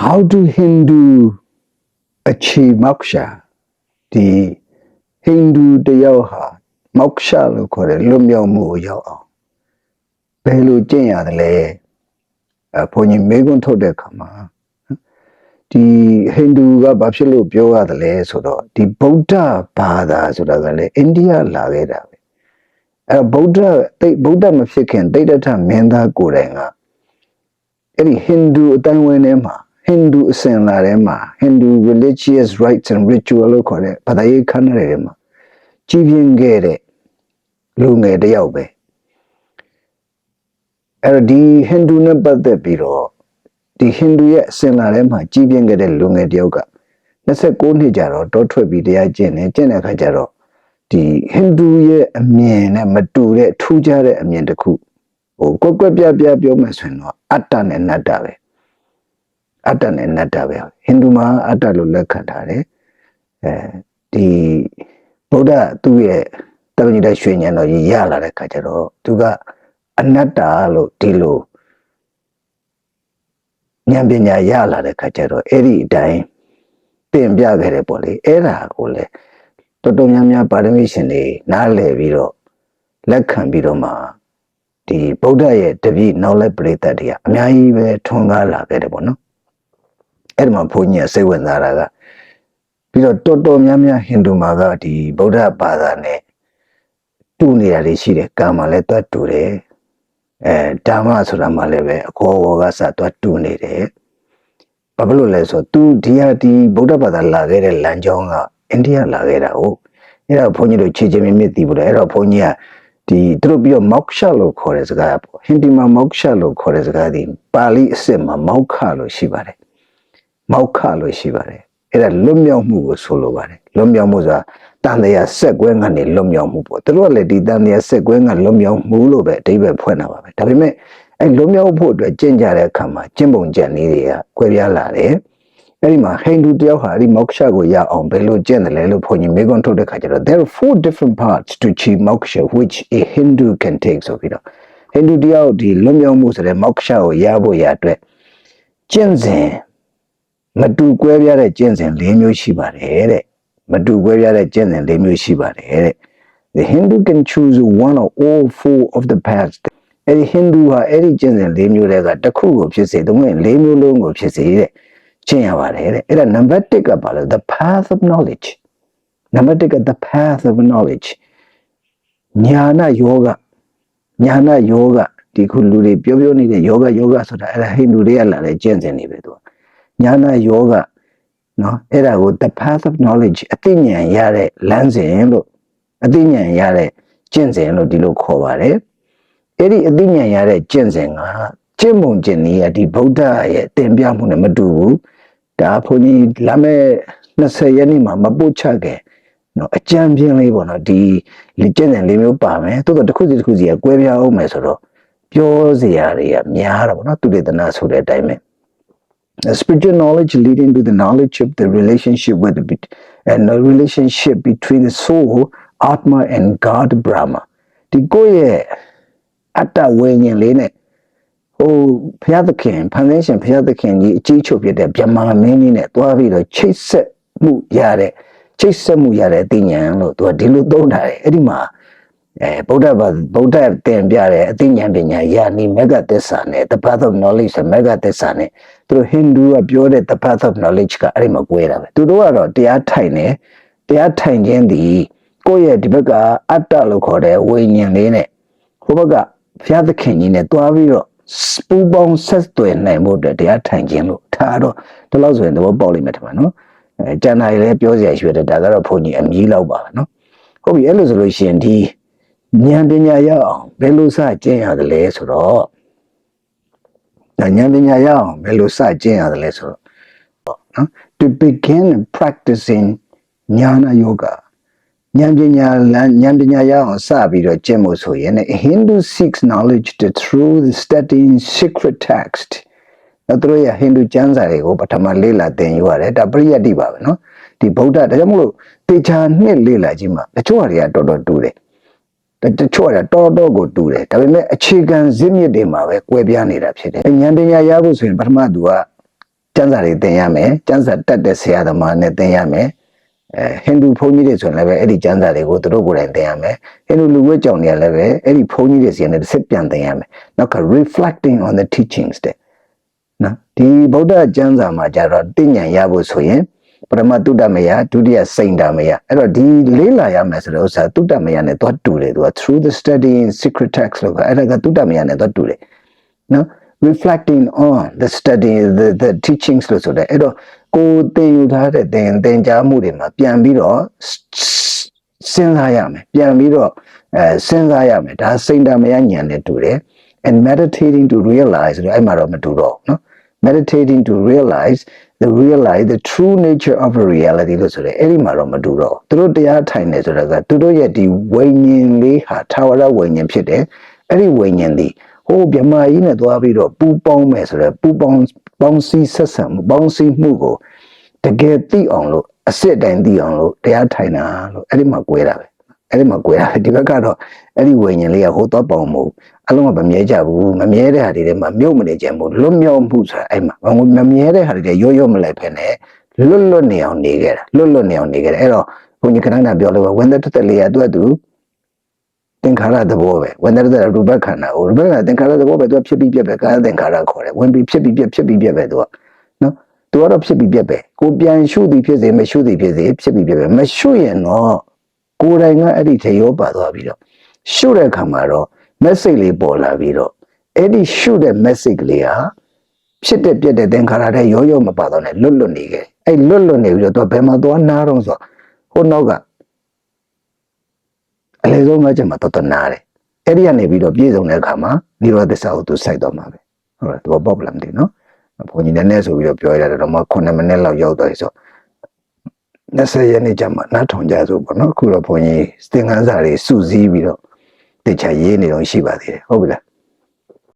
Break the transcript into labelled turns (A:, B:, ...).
A: how do hindu achieve moksha ဒီဟိန္ဒူတယောက်ဟာ moksha လို့ခေါ်တဲ့လွတ်မြောက်မှုကိုရောက်အောင်ဘယ်လိုကျင့်ရတယ်လဲအဘုန်းကြီးမေကွန်းထုတ်တဲ့အခါမှာဒီဟိန္ဒူကဘာဖြစ်လို့ပြောရတယ်လဲဆိုတော့ဒီဗုဒ္ဓဘာသာဆိုတာကလည်းအိန္ဒိယလာခဲ့တာပဲအဲဗုဒ္ဓတိတ်ဗုဒ္ဓမဖြစ်ခင်တိတ်တထမင်းသားကိုယ်တိုင်ကအဲ့ဒီဟိန္ဒူအတိုင်းဝင်ထဲမှာ ဟိန္ဒူအစဉ်လာထဲမှာ Hindu religious rites and ritual လို့ခေါ်တဲ့ဘာသာရေးခန္ဓာတွေမှာကြီးပြင်းခဲ့တဲ့လူငယ်တစ်ယောက်ပဲအဲ့တော့ဒီဟိန္ဒူနဲ့ပတ်သက်ပြီးတော့ဒီဟိန္ဒူရဲ့အစဉ်လာထဲမှာကြီးပြင်းခဲ့တဲ့လူငယ်တစ်ယောက်က29နှစ်ကြာတော့တောထွက်ပြီးတရားကျင့်တယ်ကျင့်တဲ့အခါကျတော့ဒီဟိန္ဒူရဲ့အမြင်နဲ့မတူတဲ့ထူးခြားတဲ့အမြင်တစ်ခုဟိုကွက်ကွက်ပြပြပြောမယ်ဆိုရင်တော့အတ္တနဲ့နတ္တပဲ အတ္တနဲ့နတ္တပဲဟိန္ဒူမှာအတ္တလို့လက်ခံထားတယ်အဲဒီဗုဒ္ဓသူ့ရဲ့တပည့်တဲ့ရွှေဉာဏ်တော်ကြီးရလာတဲ့ခါကျတော့သူကအနတ္တလို့ဒီလိုဉာဏ်ပညာရလာတဲ့ခါကျတော့အဲ့ဒီအတိုင်းတင်ပြခဲ့တယ်ပေါ့လေအဲ့ဒါကိုလေတော်တော်များများပါရမီရှင်တွေနားလည်ပြီးတော့လက်ခံပြီးတော့မှဒီဗုဒ္ဓရဲ့တပည့်နောက်လက်ပရိသတ်တွေကအများကြီးပဲထွန်းကားလာခဲ့တယ်ပေါ့နော် အဲ့ဒီမှာဘုန်းကြီးကစိတ်ဝင်စားတာကပြီးတော့တော်တော်များများဟိန္ဒူမှာကဒီဗုဒ္ဓဘာသာနဲ့တူနေတာတွေရှိတယ်ကံမှာလည်းတွတ်တူတယ်အဲဓမ္မဆိုတာမှလည်းပဲအခေါ်အဝေါ်ကစတွတ်တူနေတယ်ဘာဖြစ်လို့လဲဆိုတော့ तू ဒီဟာဒီဗုဒ္ဓဘာသာလာခဲ့တဲ့လမ်းကြောင်းကအိန္ဒိယလာခဲ့တာဟုတ်အဲ့တော့ဘုန်းကြီးတို့ခြေချင်းမြင့်သိဘူးလေအဲ့တော့ဘုန်းကြီးကဒီသူတို့ပြီးတော့ moksha လို့ခေါ်တဲ့စကားပေါ့ဟင်ဒီမှာ moksha လို့ခေါ်တဲ့စကားဒီပါဠိအစစ်မှာ mokha လို့ရှိပါတယ် မောက်ခလို့ရှိပါတယ်အဲ့ဒါလွတ်မြောက်မှုကိုဆိုလိုပါတယ်လွတ်မြောက်မှုဆိုတာတန်တရားဆက်ကွဲကနေလွတ်မြောက်မှုပေါ့သူတို့ကလည်းဒီတန်တရားဆက်ကွဲကလွတ်မြောက်မှုလို့ပဲအဓိပ္ပာယ်ဖွင့်တာပါပဲဒါပေမဲ့အဲ့လွတ်မြောက်ဖို့အတွက်ကျင့်ကြတဲ့အခါမှာကျင့်ပုံကြံနည်းတွေကကွဲပြားလာတယ်အဲ့ဒီမှာဟိန္ဒူတယောက်ဟာအဲ့ဒီမောက္ခကိုရအောင်ဘယ်လိုကျင့်တယ်လဲလို့ဘုန်းကြီးမေကွန်းထုတ်တဲ့ခါကျတော့ there are four different parts to achieve moksha which a hindu can take ဆိုပြီးတော့ဟိန္ဒူတယောက်ဒီလွတ်မြောက်မှုဆိုတဲ့မောက္ခကိုရဖို့ရအတွက်ကျင့်စဉ် မတူကွဲပြားတဲ့ကျင့်စဉ်၄မျိုးရှိပါတယ်တဲ့မတူကွဲပြားတဲ့ကျင့်စဉ်၄မျိုးရှိပါတယ်တဲ့ The Hindu can choose one or all four of the paths အဲ့ဒီ Hindu ဟာအဲ့ဒီကျင့်စဉ်၄မျိုးတွေကတစ်ခုကိုဖြစ်စေသုံးရင်၄မျိုးလုံးကိုဖြစ်စေတဲ့ကျင့်ရပါတယ်တဲ့အဲ့ဒါနံပါတ်1ကပါလို့ the path of knowledge နံပါတ်1က the path of knowledge ညာနာယောဂညာနာယောဂဒီခုလူတွေပြောပြောနေတဲ့ယောဂယောဂဆိုတာအဲ့ဒါဟိန္ဒူတွေကလာတဲ့ကျင့်စဉ်တွေပဲသူက ညာနာယောဂနော်အဲ့ဒါကို the path of knowledge အသိဉာဏ်ရတဲ့လမ်းစဉ်လို့အသိဉာဏ်ရတဲ့ကျင့်စဉ်လို့ဒီလိုခေါ်ပါတယ်အဲ့ဒီအသိဉာဏ်ရတဲ့ကျင့်စဉ်ကကျင့်ပုံကျင့်နည်းကဒီဗုဒ္ဓရဲ့တင်ပြမှုနဲ့မတူဘူးဒါဘုန်းကြီးလာမဲ့20ရက်နေ့မှာမပုတ်ချခဲ့နော်အကြံပြင်းလေးပေါ့နော်ဒီလေ့ကျင့်တဲ့လေးမျိုးပါမယ်တိုးတော့တစ်ခုစီတစ်ခုစီကကွဲပြားအောင်မယ်ဆိုတော့ပြောစရာတွေကများတာပေါ့နော်သူတေသနာဆိုတဲ့အတိုင်းပဲ A spiritual knowledge leading to the knowledge of the relationship with the bet- and the relationship between the soul, Atma and God Brahma. ဒီကိုယ့်ရဲ့အတ္တဝိညာဉ်လေးနဲ့ဟိုဘုရားသခင်ဖန်ဆင်းရှင်ဘုရားသခင်ကြီးအကြီးချုပ်ဖြစ်တဲ့ဗြဟ္မာမင်းကြီးနဲ့တွားပြီးတော့ချိတ်ဆက်မှုရတဲ့ချိတ်ဆက်မှုရတဲ့အသိဉာဏ်လို့သူကဒီလိုသုံးထားတယ်အဲ့ဒီမှာ အဲဗုဒ္ဓဘာဗုဒ္ဓတင်ပြတဲ့အသိဉာဏ်ပညာယာနီမဂ္ဂသစ္စာနဲ့ the path of knowledge ဆိုမဂ္ဂသစ္စာနဲ့သူတို့ဟိန္ဒူကပြောတဲ့ the path of knowledge ကအဲ့ဒီမှာကွဲတာပဲသူတို့ကတော့တရားထိုင်တယ်တရားထိုင်ခြင်းဒီကိုယ့်ရဲ့ဒီဘက်ကအတ္တလို့ခေါ်တဲ့ဝိညာဉ်လေးနဲ့ဟိုဘက်ကဘုရားသခင်ကြီးနဲ့တွားပြီးတော့ပူပေါင်းဆက်သွယ်နိုင်ဖို့အတွက်တရားထိုင်ခြင်းလို့ဒါတော့ဒီလောက်ဆိုရင်သဘောပေါက်လိမ့်မယ်ထင်ပါနော်အဲကျန်တာတွေလည်းပြောစရာရှိတယ်ဒါကတော့ဘုန်းကြီးအမြည်လောက်ပါပဲနော်ဟုတ်ပြီအဲ့လိုဆိုလို့ရှိရင်ဒီ ဉာဏ်ပညာရအောင်ဘယ်လိုစကျင့်ရတယ်လဲဆိုတော့ဒါဉာဏ်ပညာရအောင်ဘယ်လိုစကျင့်ရတယ်လဲဆိုတော့နော် to begin practicing jnana yoga ဉာဏ်ပညာလမ်းဉာဏ်ပညာရအောင်စပြီးတော့ကျင့်ဖို့ဆိုရင် a Hindu seeks knowledge to through the studying secret text အဲ့တို့ရဟိန္ဒူကျမ်းစာတွေကိုပထမလေ့လာသင်ယူရတယ်ဒါပရိယတ်တိပါပဲနော်ဒီဗုဒ္ဓဒါကြောင့်မလို့တေချာနှစ်လေ့လာခြင်းမှာတချို့ဟာတွေကတော်တော်တူတယ် တချို့ကတော်တော်ကိုတူတယ်ဒါပေမဲ့အခြေခံဇစ်မြစ်တွေမှာပဲကွဲပြားနေတာဖြစ်တယ်ဉာဏ်ပညာရဖို့ဆိုရင်ပထမသူကကျမ်းစာတွေသင်ရမယ်ကျမ်းစာတက်တဲ့ဆရာသမားနဲ့သင်ရမယ်အဲဟိန္ဒူဘုန်းကြီးတွေဆိုရင်လည်းပဲအဲ့ဒီကျမ်းစာတွေကိုသူတို့ကိုယ်တိုင်သင်ရမယ်ဟိန္ဒူလူဝတ်ကြောင့်တွေကလည်းပဲအဲ့ဒီဘုန်းကြီးတွေစီကနေတစ်စစ်ပြန်သင်ရမယ်နောက်က reflecting on the teachings တဲ့နော်ဒီဗုဒ္ဓကျမ်းစာမှာကြတော့တဉ္ဉဏ်ရဖို့ဆိုရင် ပရမတုတ္တမယဒုတိယစိန်တမယအဲ့တော့ဒီလေးလာရမယ်ဆိုတော့ဥစ္စာတုတ္တမယနဲ့သွားတူတယ်သူက through the study in secret text လို့ကအဲ့ဒါကတုတ္တမယနဲ့သွားတူတယ်နော် reflecting on the study the the teachings လို့ဆိုတဲ့အဲ့တော့ကိုယ်သင်ယူထားတဲ့သင်သင်ကြားမှုတွေမှာပြန်ပြီးတော့စဉ်းစားရမယ်ပြန်ပြီးတော့အဲစဉ်းစားရမယ်ဒါစိန်တမယဉာဏ်နဲ့တူတယ် and meditating to realize ဆိုတော့အဲ့မှာတော့မတူတော့ဘူးเนาะ meditating to realize the realize the true nature of a reality လို့ဆိုတယ်အဲ့ဒီမှာတော့မတူတော့ဘူးသူတို့တရားထိုင်နေဆိုတာကသူတို့ရဲ့ဒီဝိညာဉ်လေးဟာထာဝရဝိညာဉ်ဖြစ်တယ်အဲ့ဒီဝိညာဉ်ဒီဟိုမြမကြီးနဲ့သွားပြီးတော့ပူပေါင်းမယ်ဆိုတော့ပူပေါင်းပေါင်းစည်းဆက်ဆံမှုပေါင်းစည်းမှုကိုတကယ်သိအောင်လို့အစ်စ်တိုင်းသိအောင်လို့တရားထိုင်တာလို့အဲ့ဒီမှာ꿰တာပဲ အဲ့ဒီမှာ꿰တာပဲဒီဘက်ကတော့အဲ့ဒီဝိညာဉ်လေးကဟိုတော့ပေါင်းမဟုတ်အလုံးကမမြဲကြဘူးမမြဲတဲ့ဟာတွေထဲမှာမြုပ်မနေကြဘူးလွတ်မြောက်မှုဆိုတာအဲ့မှာမမြဲတဲ့ဟာတွေရောရောမလိုက်ဖ ೇನೆ လွတ်လွတ်နေအောင်နေခဲ့တာလွတ်လွတ်နေအောင်နေခဲ့တယ်အဲ့တော့ဘုန်းကြီးခဏခဏပြောလို့ဝန္တတတလေးကသူကသူသင်္ခါရသဘောပဲဝန္တတတရူပခန္ဓာဟိုရူပခန္ဓာသင်္ခါရသဘောပဲသူကဖြစ်ပြီးပြက်ပဲကာယသင်္ခါရခေါ်တယ်ဝင်ပြီးဖြစ်ပြီးပြက်ဖြစ်ပြီးပြက်ပဲသူကနော်သူကတော့ဖြစ်ပြီးပြက်ပဲကိုပြန်ရှုသည်ဖြစ်စေမရှုသည်ဖြစ်စေဖြစ်ပြီးပြက်ပဲမရှုရင်တော့ ကိုယ်တိုင်ကအဲ့ဒီထေရောပါသွားပြီးတော့ရှုတဲ့အခါမှာတော့ message လေးပေါ်လာပြီးတော့အဲ့ဒီရှုတဲ့ message ကလေးဟာဖြစ်တဲ့ပြက်တဲ့သင်္ခါရတဲ့ရောရောမပါတော့နဲ့လွတ်လွတ်နေခဲ့အဲ့လွတ်လွတ်နေပြီးတော့သူကဘယ်မှာသွားနားတော့ဆိုတော့ဟိုနောက်ကအလေဆုံးငါချက်မှာတော်တော်နားတယ်အဲ့ဒီကနေပြီးတော့ပြည့်စုံတဲ့အခါမှာနိရောဓသစ္စာကိုသူစိုက်တော့မှာပဲဟုတ်လားသူက problem တည်နော်ဘုန်းကြီးနည်းနည်းဆိုပြီးတော့ပြောရတယ်တော့မှ9မိနစ်လောက်ရောက်သွားပြီဆို 20ရက်နေ့ကျမှနားထောင်ကြဆိုပေါ့နော်အခုတော့ဘုန်းကြီးသင်္ကန်းစာတွေစုစည်းပြီးတော့တခြားရေးနေတော့ရှိပါသေးတယ်ဟုတ်ပြီလား